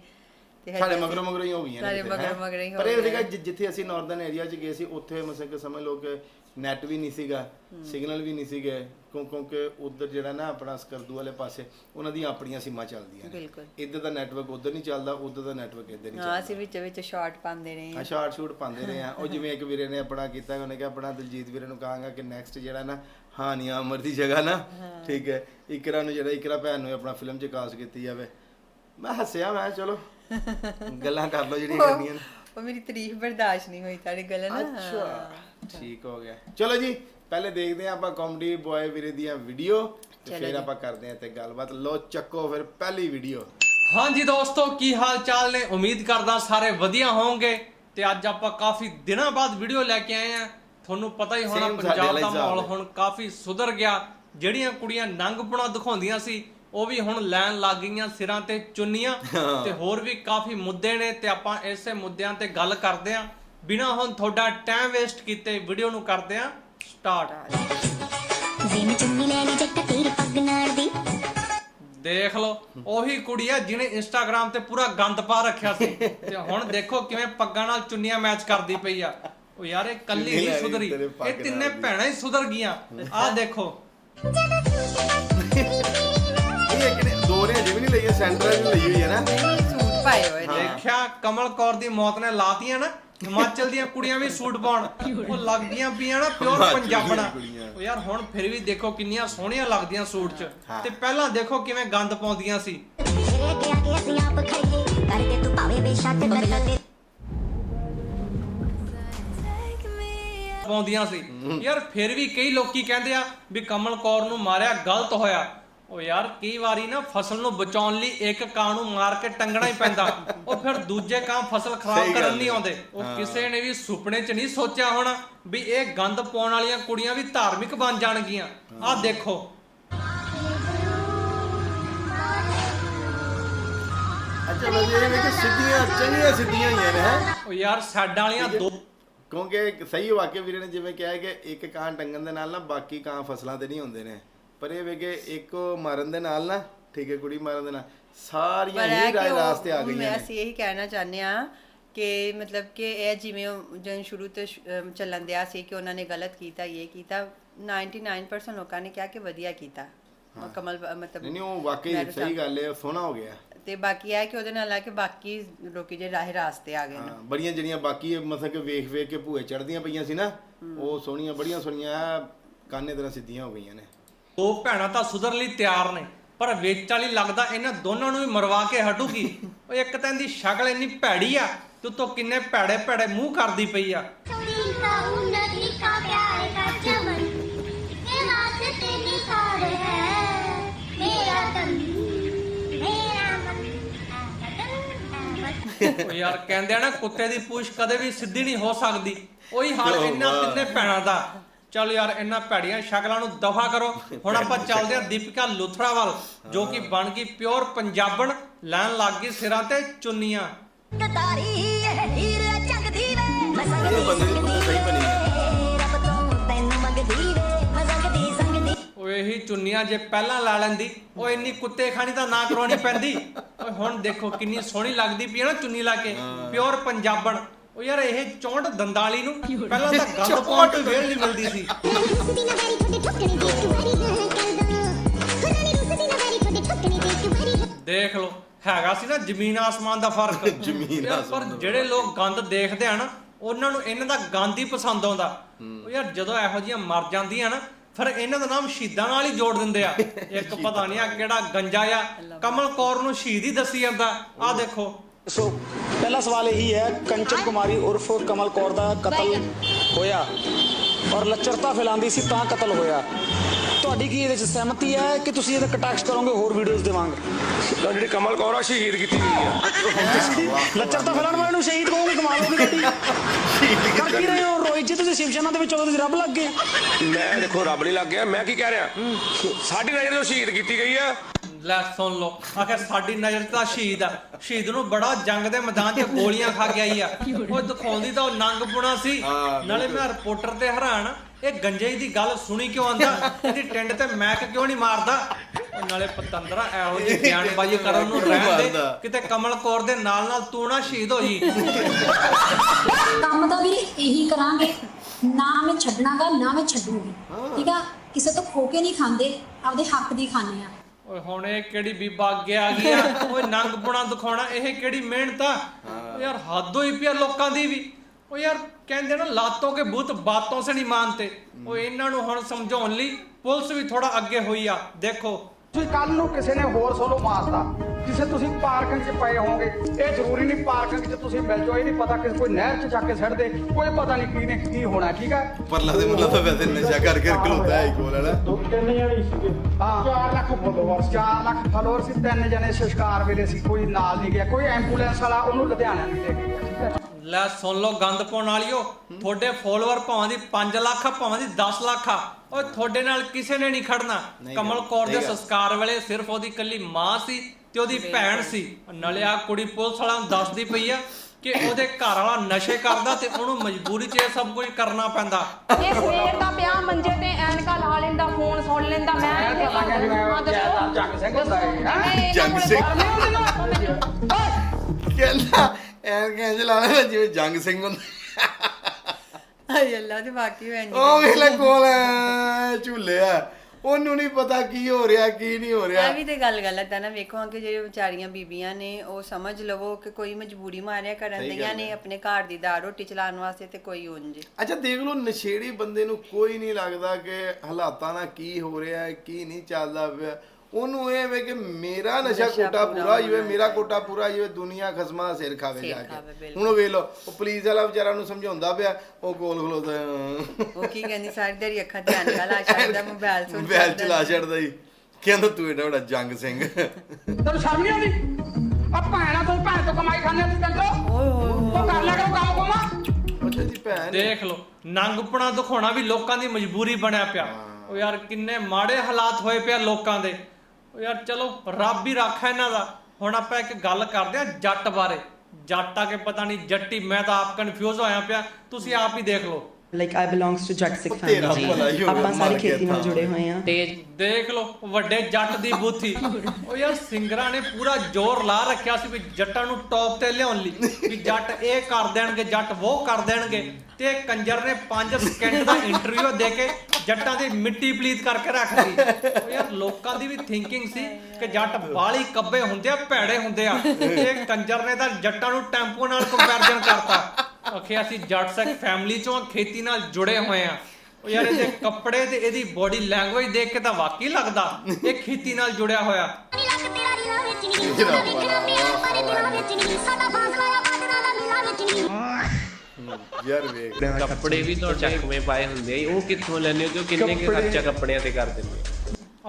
ਸਾਡੇ ਅਸੀਂ- ਮਗਰੋਂ ਮਗਰੋਂ ਹੀ ਹੋ ਗਈਆਂ ਸਾਡੇ ਮਗਰੋਂ ਹੈਂ। ਮਗਰੋਂ ਹੀ ਹੋ ਪਰ ਇਹ। ਸੀਗਾ ਜਿੱਥੇ ਅਸੀਂ ਨਾਰਥਰਨ ਏਰੀਆ 'ਚ ਗਏ ਸੀ ਉੱਥੇ ਮਸਲ ਕਿ ਸਮਝ ਲਓ ਕਿ ਨੈਟ ਵੀ ਨਹੀਂ ਸੀਗਾ ਸਿਗਨਲ ਵੀ ਨਹੀਂ ਸੀਗੇ। ਕਿਉਂ? ਕਿਉਂਕਿ ਉਧਰ ਜਿਹੜਾ ਨਾ ਆਪਣਾ ਸਕਰਦੂ ਵਾਲੇ ਪਾਸੇ ਉਹਨਾਂ ਦੀਆਂ ਆਪਣੀਆਂ ਸਿੰਮਾਂ ਚੱਲਦੀਆਂ ਨੇ। ਬਿਲਕੁਲ। ਇੱਧਰ ਦਾ ਨੈਟਵਰਕ ਉਧਰ ਨਹੀਂ ਚੱਲਦਾ ਉਧਰ ਦਾ ਨੈਟਵਰਕ ਇੱਧਰ ਨਹੀਂ ਹਾਂ ਅਸੀਂ ਵਿੱਚ ਵਿੱਚ ਸ਼ਾਰਟ ਪਾਉਂਦੇ ਰਹੇ ਆ ਸ਼ਾਰਟ ਸ਼ੂਟ ਪਾਉਂਦੇ ਰਹੇ ਆ ਉਹ ਜਿਵੇਂ ਇੱਕ ਵੀਰੇ ਨੇ ਆਪਣਾ ਕੀਤਾ ਉਹਨੇ ਕਿਹਾ ਆਪਣਾ ਦਲਜੀਤ ਵੀਰੇ ਨੂੰ ਕਹਾਂਗਾ ਕਿ ਨੈਕਸਟ ਜਿਹੜਾ ਨਾ ਹਾਨੀਆਂ ਅਮਰ ਦੀ ਜਗ੍ਹਾ ਨਾ ਠੀਕ ਹੈ ਇਕਰਾ ਨੂੰ ਜਿਹੜਾ ਇਕਰਾ ਭੈਣ ਨੂੰ ਆਪਣਾ ਫਿਲਮ 'ਚ ਕਾਸਟ ਕੀਤੀ ਜਾਵੇ। ਮੈਂ ਹੱਸਿਆ ਮੈਂ ਚਲੋ ਗੱਲਾਂ ਕਰ ਲਓ ਜਿਹੜੀਆਂ ਕਰਨੀਆਂ ਨੇ। ਉਹ ਮੇਰੀ ਤਾਰੀਫ ਬਰਦਾਸ਼ਤ ਨਹੀਂ ਹੋਈ ਤੁਹਾਡੀ ਗੱਲ ਨਾ ਅੱਛਾ ਠੀਕ ਹੋ ਗਿਆ। ਚਲੋ ਜੀ ਪਹਿਲੇ ਦੇਖਦੇ ਹਾਂ ਆਪਾਂ ਕਾਮੇਡੀ ਬॉय ਵੀਰੇ ਦੀਆਂ ਵੀਡੀਓ ਤੇ ਫਿਰ ਆਪਾਂ ਕਰਦੇ ਹਾਂ ਤੇ ਗੱਲਬਾਤ। ਲੋ ਚੱਕੋ ਫਿਰ ਪਹਿਲੀ ਵੀਡੀਓ ਹਾਂਜੀ ਦੋਸਤੋ ਕੀ ਹਾਲ ਚਾਲ ਨੇ? ਉਮੀਦ ਕਰਦਾ ਸਾਰੇ ਵਧੀਆ ਹੋਵੋਗੇ। ਤੇ ਅੱਜ ਆਪਾਂ ਕਾਫੀ ਦਿਨਾਂ ਬਾਅਦ ਵੀਡੀਓ ਲੈ ਕੇ ਆਏ ਆ ਤੁਹਾਨੂੰ ਪਤਾ ਹੀ ਹੋਣਾ ਪੰਜਾਬ ਦਾ ਮਾਹੌਲ। ਹੁਣ ਕਾਫੀ ਸੁਧਰ ਗਿਆ। ਜਿਹੜੀਆਂ ਕੁੜੀਆਂ ਨੰਗਪੁਣਾ ਦਿਖਾਉਂਦੀਆਂ ਸੀ ਉਹ ਵੀ ਹੁਣ ਲੈਣ ਲੱਗ ਗਈਆਂ ਸਿਰਾਂ ਤੇ ਚੁੰਨੀਆਂ। ਤੇ ਹੋਰ ਵੀ ਕਾਫੀ ਮੁੱਦੇ ਨੇ ਤੇ ਆਪਾਂ ਇਸੇ ਮੁੱਦਿਆਂ ਤੇ ਗੱਲ ਕਰਦੇ ਆ ਬਿਨਾਂ ਹੁਣ ਤੁਹਾਡਾ ਟਾਈਮ ਵੇਸਟ ਕੀਤੇ ਵੀਡੀਓ ਨੂੰ ਕਰਦੇ ਆ ਸਟਾਰਟ ਵੇਨ ਚੁੰਨੀ ਲੈ ਲਈ ਜੱਟ ਤੇਰੀ ਪੱਗ ਨਾਲ ਦੀ। ਦੇਖ ਲਓ ਉਹੀ ਕੁੜੀ ਆ ਜਿਹਨੇ ਇੰਸਟਾਗ੍ਰam ਤੇ ਪੂਰਾ ਗੰਦ ਪਾ ਰੱਖਿਆ ਸੀ। ਤੇ ਹੁਣ ਦੇਖੋ ਕਿਵੇਂ ਪੱਗਾਂ ਨਾਲ ਚੁੰਨੀਆਂ ਮੈਚ ਕਰਦੀ ਪਈ ਆ। ਉਹ ਯਾਰ ਇਹ ਕੱਲੀ ਨਹੀਂ ਸੁਧਰੀ। ਇਹ ਤਿੰਨੇ। ਭੈਣਾਂ ਹੀ ਸੁਧਰ ਗਈਆਂ। ਆਹ ਦੇਖੋ। ਇਹ ਇੱਕ ਨੇ ਦੋ ਨੇ ਅਜੇ ਵੀ ਨਹੀਂ ਲਈ ਸੈਂਟਰ ਚ ਲਈ ਹੋਈ ਹੈ ਨਾ। ਸੂਟ ਪਾਏ ਹੋਏ ਨੇ। ਦੇਖਿਆ ਕਮਲ ਕੌਰ ਦੀ ਮੌਤ ਨੇ ਲਾਤੀਆਂ ਨਾ। ਹਿਮਾਚਲ ਦੀਆਂ ਕੁੜੀਆਂ ਵੀ ਸੂਟ ਪਾਉਣ। ਉਹ ਲੱਗਦੀਆਂ ਪਈਆਂ ਨਾ ਪਿਓਰ ਪੰਜਾਬਣਾ। ਉਹ ਯਾਰ ਹੁਣ ਫਿਰ ਵੀ ਦੇਖੋ ਕਿੰਨੀਆਂ ਸੋਹਣੀਆਂ ਲੱਗਦੀਆਂ ਸੂਟ 'ਚ। ਤੇ ਪਹਿਲਾਂ ਦੇਖੋ ਕਿਵੇਂ ਗੰਦ ਪਾਉਂਦੀਆਂ ਸੀ। ਪਾਉਂਦੀਆਂ ਸੀ। ਯਾਰ ਫਿਰ ਵੀ ਕਈ ਲੋਕੀ ਕਹਿੰਦੇ ਆ ਵੀ ਕਮਲ ਕੌਰ ਨੂੰ ਮਾਰਿਆ ਗਲਤ ਹੋਇਆ। ਉਹ ਯਾਰ ਕਈ ਵਾਰੀ ਨਾ ਫਸਲ ਨੂੰ ਬਚਾਉਣ ਲਈ ਇੱਕ ਕਾਂ ਨੂੰ ਮਾਰ ਕੇ ਟੰਗਣਾ ਹੀ ਪੈਂਦਾ। ਉਹ ਫਿਰ ਦੂਜੇ ਕਾਂ ਫਸਲ ਖਰਾਬ ਕਰਨ ਨਹੀਂ। ਆਉਂਦੇ। ਉਹ। ਕਿਸੇ ਨੇ ਵੀ ਸੁਪਨੇ 'ਚ ਨਹੀਂ ਸੋਚਿਆ ਹੋਣਾ ਵੀ ਇਹ ਗੰਦ ਪਾਉਣ ਵਾਲੀਆਂ ਕੁੜੀਆਂ ਵੀ ਧਾਰਮਿਕ ਬਣ ਜਾਣਗੀਆਂ। ਆਹ ਦੇਖੋ। ਅੱਛਾ ਬਸ ਇਹ ਵੀ ਕਿ ਸਿੱਧੀਆਂ ਚੰਗੀਆਂ ਸਿੱਧੀਆਂ ਹੀ ਨੇ ਹੈਂ। ਉਹ ਯਾਰ ਸਾਡਾਂ ਵਾਲੀਆਂ ਦੋ ਕਿਉਂਕਿ ਸਹੀ ਵਾਕਿਆ ਵੀਰੇ ਨੇ ਜਿਵੇਂ ਕਿਹਾ ਕਿ ਇੱਕ ਕਾਂ ਟੰਗਣ ਦੇ ਨਾਲ ਨਾ ਬਾਕੀ ਕਾਂ ਫਸਲਾਂ ਤੇ ਨਹੀਂ ਹੁੰਦੇ ਨੇ। ਪਰ ਇਹ ਵੇ ਕਿ ਇੱਕ ਮਾਰਨ ਦੇ ਨਾਲ ਨਾ ਠੀਕ ਹੈ ਕੁੜੀ ਮਾਰਨ ਦੇ ਨਾਲ ਸਾਰੀਆਂ ਹੀ ਰਾਹ ਰਾਸਤੇ ਆ ਗਈਆਂ ਮੈਂ ਨੇ। ਅਸੀਂ ਇਹੀ ਕਹਿਣਾ ਚਾਹੁੰਦੇ ਆ ਕਿ ਮਤਲਬ ਕਿ ਇਹ ਜਿਵੇਂ ਜਨ ਸ਼ੁਰੂ ਤੋਂ ਚੱਲਣ ਦਿਆ ਸੀ ਕਿ ਉਹਨਾਂ ਨੇ ਗਲਤ ਕੀਤਾ ਇਹ ਕੀਤਾ 99% ਲੋਕਾਂ ਨੇ ਕਿਹਾ ਕਿ ਵਧੀਆ ਕੀਤਾ। ਕਮਲ ਬ- ਮਤਲਬ ਨਹੀਂ ਉਹ ਵਾਕਈ ਸਹੀ ਗੱਲ ਹੈ ਸੋਹਣਾ ਹੋ ਗਿਆ। ਤੇ ਬਾਕੀ ਇਹ ਕਿ ਉਹਦੇ ਨਾਲ ਆ ਕਿ ਬਾਕੀ ਲੋਕੀ ਜਿਹੜੇ ਰਾਹ ਰਾਸਤੇ ਆ ਗਏ ਨੇ। ਹਾਂ ਬੜੀਆਂ ਜਿਹੜੀਆਂ ਬਾਕੀ ਮਤਲਬ ਕਿ ਵੇਖ ਵੇਖ ਕੇ ਭੂਏ ਚੜਦੀਆਂ ਪਈਆਂ ਸੀ ਨਾ ਉਹ ਸੋਹਣੀਆਂ ਬੜੀਆਂ ਸੋਹਣੀਆਂ ਕਾਨੇ ਤਰ੍ਹਾਂ ਸਿੱਧੀਆਂ ਹੋ ਗਈਆਂ ਨੇ। ਦੋ ਭੈਣਾਂ ਤਾਂ ਸੁਧਰ ਲਈ ਤਿਆਰ ਨੇ ਪਰ ਵੇਚ ਵਾਲੀ ਲੱਗਦਾ ਇਹਨਾਂ ਦੋਨਾਂ ਨੂੰ ਵੀ ਮਰਵਾ ਕੇ ਹਟੂਗੀ। ਉਹ ਇੱਕ ਤਾਂ ਇਹਦੀ ਸ਼ਕਲ ਇੰਨੀ ਭੈੜੀ ਆ ਤੇ ਉਤੋਂ ਕਿੰਨੇ ਭੈੜੇ ਭੈੜੇ ਮੂੰਹ ਕਰਦੀ ਪਈ ਆ। ਉਹ ਯਾਰ ਕਹਿੰਦੇ ਆ ਨਾ ਕੁੱਤੇ ਦੀ ਪੂਛ ਕਦੇ ਵੀ ਸਿੱਧੀ ਨਹੀਂ ਹੋ ਸਕਦੀ। ਉਹੀ ਹਾਲ ਇੰਨਾ ਤਿੰਨੇ ਭੈਣਾਂ ਦਾ। ਚਲ ਯਾਰ ਇਹਨਾਂ ਭੈੜੀਆਂ ਸ਼ਕਲਾਂ ਨੂੰ ਦਫਾ ਕਰੋ। ਹੁਣ ਆਪਾਂ ਚੱਲਦੇ ਆ ਦੀਪਿਕਾ ਲੁਥਰਾ ਵੱਲ ਜੋ ਕਿ ਬਣ ਗਈ ਪਿਓਰ ਪੰਜਾਬਣ ਲੈਣ ਲੱਗ ਗਈ ਸਿਰਾਂ ਤੇ ਚੁੰਨੀਆਂ। ਕਤਾਰੀ ਇਹ ਹੀਰ ਚੰਗਦੀ ਵੇ ਮੈਂ ਸੰਗਦੀ ਇਹ ਬੰਦੇ ਦੀ ਬਿਲਕੁਲ ਸਹੀ ਬਣੀ ਹੈ। ਰੱਬ ਤੋਂ ਤੈਨੂੰ ਮੰਗਦੀ ਵੇ ਮੈਂ ਸੰਗਦੀ ਸੰਗਦੀ। ਉਹ ਇਹੀ ਚੁੰਨੀਆਂ ਜੇ ਪਹਿਲਾਂ ਲਾ ਲੈਂਦੀ ਉਹ ਇੰਨੀ ਕੁੱਤੇ ਖਾਣੀ ਤਾਂ ਨਾ ਕਰਾਉਣੀ ਪੈਂਦੀ। ਓਏ ਹੁਣ ਦੇਖੋ ਕਿੰਨੀ ਸੋਹਣੀ ਲੱਗਦੀ ਪਈ ਹੈ ਨਾ ਚੁੰਨੀ ਲਾ ਕੇ ਪਿਓਰ ਪੰਜਾਬਣ। ਉਹ ਯਾਰ ਇਹ 64 ਦੰਦਾਲੀ ਨੂੰ ਪਹਿਲਾਂ ਤਾਂ ਗੰਦ ਪਾਉਣ ਤੋਂ ਵੇਲ ਨਹੀਂ ਮਿਲਦੀ ਸੀ। ਦੇਖ ਲਓ ਹੈਗਾ ਸੀ ਨਾ ਜ਼ਮੀਨ ਆਸਮਾਨ ਦਾ ਫ਼ਰਕ। (laughs) ਜ਼ਮੀਨ ਆਸਮਾਨ ਪਰ ਜਿਹੜੇ ਲੋਕ ਗੰਦ ਦੇਖਦੇ ਆ ਨਾ ਉਹਨਾਂ ਨੂੰ ਇਹਨਾਂ ਦਾ ਗੰਦ ਹੀ ਪਸੰਦ ਆਉਂਦਾ। ਉਹ ਯਾਰ ਜਦੋਂ ਇਹੋ ਜਿਹੀਆਂ ਮਰ ਜਾਂਦੀਆਂ ਨਾ ਫਿਰ ਇਹਨਾਂ ਦਾ ਨਾਮ ਸ਼ਹੀਦਾਂ ਨਾਲ ਹੀ ਜੋੜ ਦਿੰਦੇ ਆ। (laughs) ਇੱਕ ਪਤਾ ਨਹੀਂ ਆ ਕਿਹੜਾ ਗੰਜਾ ਆ। ਕਮਲ ਕੌਰ ਨੂੰ ਸ਼ਹੀਦ ਹੀ ਦੱਸੀ ਜਾਂਦਾ। ਆ ਦੇਖੋ। ਸੋ ਪਹਿਲਾ ਸਵਾਲ ਇਹੀ ਹੈ ਕੰਚਨ ਕੁਮਾਰੀ ਉਰਫ ਕਮਲ ਕੌਰ ਦਾ ਕਤਲ ਹੋਇਆ ਔਰ ਲੱਚਰਤਾ ਫੈਲਾਉਂਦੀ ਸੀ ਤਾਂ ਕਤਲ ਹੋਇਆ। ਤੁਹਾਡੀ ਕੀ ਇਹਦੇ ਵਿੱਚ ਸਹਿਮਤੀ ਹੈ ਕਿ ਤੁਸੀਂ ਇਹਦਾ ਕਟਾਕਸ ਕਰੋਗੇ ਹੋਰ ਵੀਡੀਓਜ਼ ਦੇਵਾਂਗੇ? ਤਾਂ ਜਿਹੜੀ ਕਮਲ ਕੌਰ ਆ ਸ਼ਹੀਦ ਕੀਤੀ ਗਈ ਆ। ਲੱਚਰਤਾ ਫੈਲਾਉਣ ਵਾਲੇ ਨੂੰ ਸ਼ਹੀਦ ਕਹੋਗੇ ਕਮਾਲ ਹੋ ਗਈ ਕਰ ਕੀ ਰਹੇ ਹੋ? ਰੋਹਿਤ ਜੀ ਤੁਸੀਂ ਸ਼ਿਵਸੈਨਾ ਦੇ ਵਿੱਚ ਹੋ ਤੁਸੀਂ ਰੱਬ ਲੱਗ ਗਏ? ਮੈਂ ਦੇਖੋ ਰੱਬ ਨਹੀਂ ਲੱਗ ਗਿਆ। ਮੈਂ ਕੀ ਕਹਿ ਰਿਹਾ? ਸਾਡੀ ਨਜ਼ਰ ਤੋਂ ਸ਼ਹੀਦ ਕੀਤੀ ਗਈ ਆ। ਲੈ ਸੁਣ ਲਓ। ਆਖਿਰ ਸਾਡੀ ਨਜ਼ਰ ਤਾਂ ਸ਼ਹੀਦ ਆ। ਸ਼ਹੀਦ ਨੂੰ ਬੜਾ ਜੰਗ ਦੇ ਮੈਦਾਨ 'ਚ ਗੋਲੀਆਂ ਖਾ ਕੇ ਆਈ ਆ। ਉਹ ਦਿਖਾਉਂਦੀ ਤਾਂ ਉਹ ਨੰਗ ਪੁਣਾ ਸੀ। ਨਾਲੇ ਮੈਂ ਰਿਪੋਰਟਰ ਤੇ ਹੈਰਾਨ ਇਹ ਗੰਜੇ ਦੀ ਗੱਲ ਸੁਣੀ ਕਿਉਂ ਆਂਦਾ? ਇਹਦੀ ਟਿੰਡ ਤੇ ਮੈਕ ਕਿਉਂ ਨਹੀਂ ਮਾਰਦਾ? ਉਹ ਨਾਲੇ ਪਤੰਦਰਾ ਇਹੋ ਜਿਹੀ ਬਿਆਨਬਾਜ਼ੀ ਕਰਨ ਨੂੰ ਰਹਿਣ ਦੇ। ਕਿਤੇ ਕਮਲ ਕੌਰ ਦੇ ਨਾਲ ਨਾਲ ਤੂੰ ਨਾ ਸ਼ਹੀਦ ਹੋ ਜੀ। ਕੰਮ ਤਾਂ ਵੀਰੇ ਇਹੀ ਕਰਾਂਗੇ। ਨਾ ਮੈਂ ਛੱਡਣਾਗਾ ਨਾ ਮੈਂ ਛੱਡੂਗੀ। ਠੀਕ ਆ? ਕਿਸੇ ਤੋਂ ਖੋ ਕੇ ਨਹੀਂ ਖਾਂਦੇ। ਆਪਦੇ ਹੱਕ ਦੀ ਖਾਂਦੇ ਆ। ਓਏ ਹੁਣ ਇਹ ਕਿਹੜੀ ਬੀਬਾ ਅੱਗੇ ਆ ਗਈ ਆ? ਓਏ ਨੰਗ ਪੁਣਾ ਦਿਖਾਉਣਾ ਇਹ ਕਿਹੜੀ ਮਿਹਨਤ ਆ? ਓ ਯਾਰ ਹੱਦ ਹੋਈ ਪਿਆ ਲੋਕਾਂ ਦੀ ਵੀ। ਓ ਯਾਰ ਕਹਿੰਦੇ ਨਾ ਲਾਤੋਂ ਕੇ ਭੂਤ ਬਾਤੋਂ ਸੇ ਨਹੀਂ ਮਾਨਤੇ। ਓ ਇਹਨਾਂ ਨੂੰ ਹੁਣ ਸਮਝਾਉਣ ਲਈ ਪੁਲਿਸ ਵੀ ਥੋੜਾ ਅੱਗੇ ਹੋਈ ਆ। ਦੇਖੋ ਤੁਸੀਂ ਕੱਲ ਨੂੰ ਕਿਸੇ ਨੇ ਹੋਰ ਸੋਲੋ ਮਾਰਤਾ ਕਿਸੇ ਤੁਸੀਂ ਪਾਰਕਿੰਗ 'ਚ ਪਏ ਹੋਵੋਗੇ ਇਹ ਜ਼ਰੂਰੀ ਨਹੀਂ ਪਾਰਕਿੰਗ 'ਚ ਤੁਸੀਂ ਮਿਲ ਜਾਓ ਇਹ ਨਹੀਂ ਪਤਾ ਕਿ ਕੋਈ ਨਹਿਰ 'ਚ ਜਾ ਕੇ ਸੜ ਦੇ ਕੋਈ ਪਤਾ ਨਹੀਂ ਕੀ ਨੇ ਕੀ ਹੋਣਾ ਠੀਕ ਹੈ ਪਰਲਾ ਦੇ ਮੁੱਲਾ ਤਾਂ ਵੈਸੇ ਨਸ਼ਾ ਕਰ ਕਰ ਖਲੋਤਾ ਹੈ ਕੋਲ ਵਾਲਾ। ਹਾਂ 4 ਲੱਖ ਫੋਲੋਅਰਸ 4 ਲੱਖ ਫੋਲੋਅਰ ਸੀ ਤਿੰਨ ਜਣੇ ਸੰਸਕਾਰ ਵੇਲੇ ਸੀ ਕੋਈ ਨਾਲ ਨਹੀਂ ਗਿਆ ਕੋਈ ਐਂਬੂਲੈਂਸ ਵਾਲਾ ਉਹਨੂੰ ਲੁਧਿਆਣਾ ਨਹੀਂ ਲੈ ਕੇ ਗਿਆ ਠੀਕ ਹੈ ਲੈ ਸੁਣ ਲਓ ਗੰਦ ਪਾਉਣ ਵਾਲਿਓ ਤੁਹਾਡੇ ਫੋਲੋਅਰ ਭਾਵੇਂ ਦੀ 5 ਲੱਖ ਆ ਭਾਵੇਂ ਦੀ 10 ਲੱਖ ਆ। ਓਏ ਤੁਹਾਡੇ ਨਾਲ ਕਿਸੇ ਨੇ ਨਹੀਂ ਖੜਨਾ। ਕਮਲ ਕੌਰ ਦੇ। ਸੰਸਕਾਰ ਵੇਲੇ ਸਿਰਫ ਉਹਦੀ ਇਕੱਲੀ ਮਾਂ ਸੀ ਤੇ ਉਹਦੀ ਭੈਣ ਸੀ। ਨਾਲੇ ਆ ਕੁੜੀ ਪੁਲਿਸ ਵਾਲਿਆਂ ਨੂੰ ਦੱਸਦੀ ਪਈ ਆ ਕਿ ਉਹਦੇ ਘਰ ਵਾਲਾ ਨਸ਼ੇ ਕਰਦਾ ਤੇ ਉਹਨੂੰ ਮਜਬੂਰੀ 'ਚ ਇਹ ਸਭ ਕੁਝ ਕਰਨਾ ਪੈਂਦਾ। ਇਹ ਸਵੇਰ ਦਾ ਪਿਆ ਮੰਜੇ ਤੇ ਐਨਕਾ ਲਾ ਲੈਂਦਾ ਫੋਨ ਸੁਣ ਲੈਂਦਾ ਮੈਂ ਇੱਥੇ ਦੱਸੋ। ਜੰਗ ਸਿੰਘ ਹੁੰਦਾ ਹੈ, ਜੰਗ ਸਿੰਘ। ਬਾਹਰ ਨਹੀਂ ਹੁੰਦੀ ਨਾ। ਕਹਿੰਦਾ ਲਾਣਾ ਜਿਵੇਂ ਜੰਗ ਸਿੰਘ ਹੁੰਦਾ। ਹਾਏ ਅੱਲਾ ਤੇ ਬਾਕੀ ਹੋਇਆ ਉਹ ਵੇਲੇ ਕੋਲ ਐਂ ਝੂਲੇ ਆ। ਉਹਨੂੰ ਨਹੀਂ ਪਤਾ ਕੀ ਹੋ ਰਿਹਾ ਕੀ ਨਹੀਂ ਹੋ ਰਿਹਾ। ਇਹ ਵੀ ਤੇ ਗੱਲ ਗਲਤ ਹੈ ਨਾ ਵੇਖੋ ਕਿ ਜਿਹੜੇ ਵਿਚਾਰੀਆਂ ਬੀਬੀਆਂ ਨੇ ਉਹ ਸਮਝ ਲਵੋ ਕਿ ਕੋਈ ਮਜਬੂਰੀ ਮਾਰਿਆ ਕਰਨ ਦੀਆਂ ਨੇ। ਆਪਣੇ ਘਰ ਦੀ ਦਾਲ ਰੋਟੀ ਚਲਾਉਣ ਵਾਸਤੇ ਤੇ ਕੋਈ ਉਂਝ ਅੱਛਾ ਦੇਖ ਲਓ ਨਸ਼ੇੜੀ ਬੰਦੇ ਨੂੰ ਕੋਈ ਨਹੀਂ ਲੱਗਦਾ ਕਿ ਹਾਲਾਤਾਂ ਨਾਲ ਕੀ ਹੋ ਰਿਹਾ ਹੈ ਕੀ ਨਹੀਂ ਚੱਲਦਾ ਪਿਆ। ਉਹਨੂੰ ਇਹ ਵੇ ਕਿ ਮੇਰਾ ਨਸ਼ਾ ਕੋਟਾ ਪੂਰਾ ਹੋਵੇ ਮੇਰਾ ਕੋਟਾ ਪੂਰਾ ਹੀ ਹੋਵੇ ਦੁਨੀਆ ਖਸਮਾਂ ਦਾ ਸਿਰ ਖਾਵੇ ਜਾ ਕੇ। ਹੁਣ ਉਹ ਵੇਖ ਲਓ ਉਹ ਪੁਲਿਸ ਵਾਲਾ ਵਿਚਾਰਾ ਨੂੰ ਸਮਝਾਉਂਦਾ ਪਿਆ ਉਹ ਕੋਲ ਖਲੋਦਾ। ਉਹ ਕੀ ਕਹਿੰਦੀ ਸਾਰੀ ਦਿਹਾੜੀ ਅੱਖਾਂ ਤੇ ਆਣ ਲਾ ਛੱਡਦਾ ਮੋਬਾਈਲ ਸੁਣ ਮੋਬਾਈਲ ਚਲਾ ਛੱਡਦਾ ਹੀ ਕਹਿੰਦਾ ਤੂੰ ਏਡਾ ਵੱਡਾ ਜੰਗ ਸਿੰਘ। ਤੈਨੂੰ ਸ਼ਰਮ ਨਹੀਂ ਆਉਂਦੀ? ਆ ਭੈਣਾ ਤੂੰ ਭੈਣ ਤੋਂ ਕਮਾਈ ਖਾਣੇ ਤੂੰ ਕੰਜਰੋ ਓਏ ਹੋਏ ਕਰ ਕਰੋ ਕੰਮ ਕੋਮਾ। ਅੱਛਾ ਜੀ ਭੈਣ। ਦੇਖ ਲਓ ਨੰਗਪਣਾ ਦਿਖਾਉਣਾ ਵੀ ਲੋਕਾਂ ਦੀ ਮਜਬੂਰੀ ਬਣਿਆ ਪਿਆ। ਉਹ ਯਾਰ ਕਿੰਨੇ ਮਾੜੇ ਹਾਲਾਤ ਹੋਏ ਪਿਆ ਲੋਕਾਂ ਦੇ। ਉਹ ਯਾਰ ਚਲੋ ਰੱਬ ਹੀ ਰੱਖਾ ਇਹਨਾਂ ਦਾ। ਹੁਣ ਆਪਾਂ ਇੱਕ ਗੱਲ ਕਰਦੇ ਆ ਜੱਟ ਬਾਰੇ। ਜੱਟ ਆ ਕੇ ਪਤਾ ਨਹੀਂ ਜੱਟੀ ਮੈਂ ਤਾਂ ਆਪ ਕਨਫਿਊਜ਼ ਹੋਇਆ ਪਿਆ। ਤੁਸੀਂ ਆਪ ਹੀ ਦੇਖ ਲਓ। ਲਾਈਕ ਆਈ ਬਿਲੋਂਗਸ ਟੂ ਜੱਟ ਸਿੱਖ ਫੈਮਿਲੀ ਆਪਾਂ ਸਾਰੇ ਖੇਤੀ ਨਾਲ ਤਾਂ। ਜੁੜੇ ਹੋਏ ਆ ਦੇਖ ਲਓ ਵੱਡੇ ਜੱਟ ਦੀ ਬੁੱਥੀ ਉਹ ਯਾਰ ਸਿੰਗਰਾਂ ਨੇ ਪੂਰਾ ਜ਼ੋਰ ਲਾ ਰੱਖਿਆ ਸੀ ਵੀ ਜੱਟਾਂ ਨੂੰ ਟੌਪ ਤੇ ਲਿਆਉਣ ਲਈ। ਵੀ ਜੱਟ ਇਹ ਕਰ ਦੇਣਗੇ ਜੱਟ ਉਹ ਕਰ ਦੇਣਗੇ। ਤੇ ਕੰਜਰ ਨੇ 5 ਸਕਿੰਟ ਦਾ ਇੰਟਰਵਿਊ ਦੇ ਕੇ ਜੱਟਾਂ ਦੀ ਮਿੱਟੀ ਪਲੀਤ ਕਰਕੇ ਰੱਖਦੀ ਉਹ ਯਾਰ ਲੋਕਾਂ ਦੀ ਵੀ ਥਿੰਕਿੰਗ ਸੀ ਕਿ ਜੱਟ ਬਾਲੀ ਕੱਬੇ ਹੁੰਦੇ ਆ, ਭੈੜੇ ਹੁੰਦੇ ਆ। ਇਹ ਕੰਜਰ ਨੇ ਤਾਂ ਜੱਟਾਂ ਨੂੰ ਟੈਂਪੋ ਨਾਲ ਕੰਪੈਰੀਜ਼ਨ ਕਰਤਾ। ਅਖੇ ਅਸੀਂ ਜੱਟ ਸਿੱਖ ਫੈਮਿਲੀ ਚੋਂ ਖੇਤੀ ਨਾਲ ਜੁੜੇ ਹੋਏ ਆ। ਉਹ ਯਾਰ ਇਹਦੇ ਕੱਪੜੇ ਤੇ ਇਹਦੀ ਬੋਡੀ ਲੈਂਗੁਏਜ ਦੇਖ ਕੇ ਤਾਂ ਵਾਕਈ ਲੱਗਦਾ। ਇਹ ਖੇਤੀ ਨਾਲ ਜੁੜਿਆ ਹੋਇਆ। ਸਾਡਾ ਫਾਸਲਾ ਆ ਬਾਦਲਾਂ ਦਾ ਮਿਲਾਂ ਵਿੱਚ ਨੀ ਯਾਰ ਵੇਖ। ਕੱਪੜੇ ਵੀ ਤੁਹਾਡੇ ਚੱਕਵੇਂ ਪਾਏ ਹੁੰਦੇ ਆ ਉਹ ਕਿੱਥੋਂ ਲੈਂਦੇ ਹੋ ਉਹ ਕਿੰਨੇ ਕੁ ਖਰਚਾ ਕੱਪੜਿਆਂ ਤੇ ਕਰ ਦਿੰਦੇ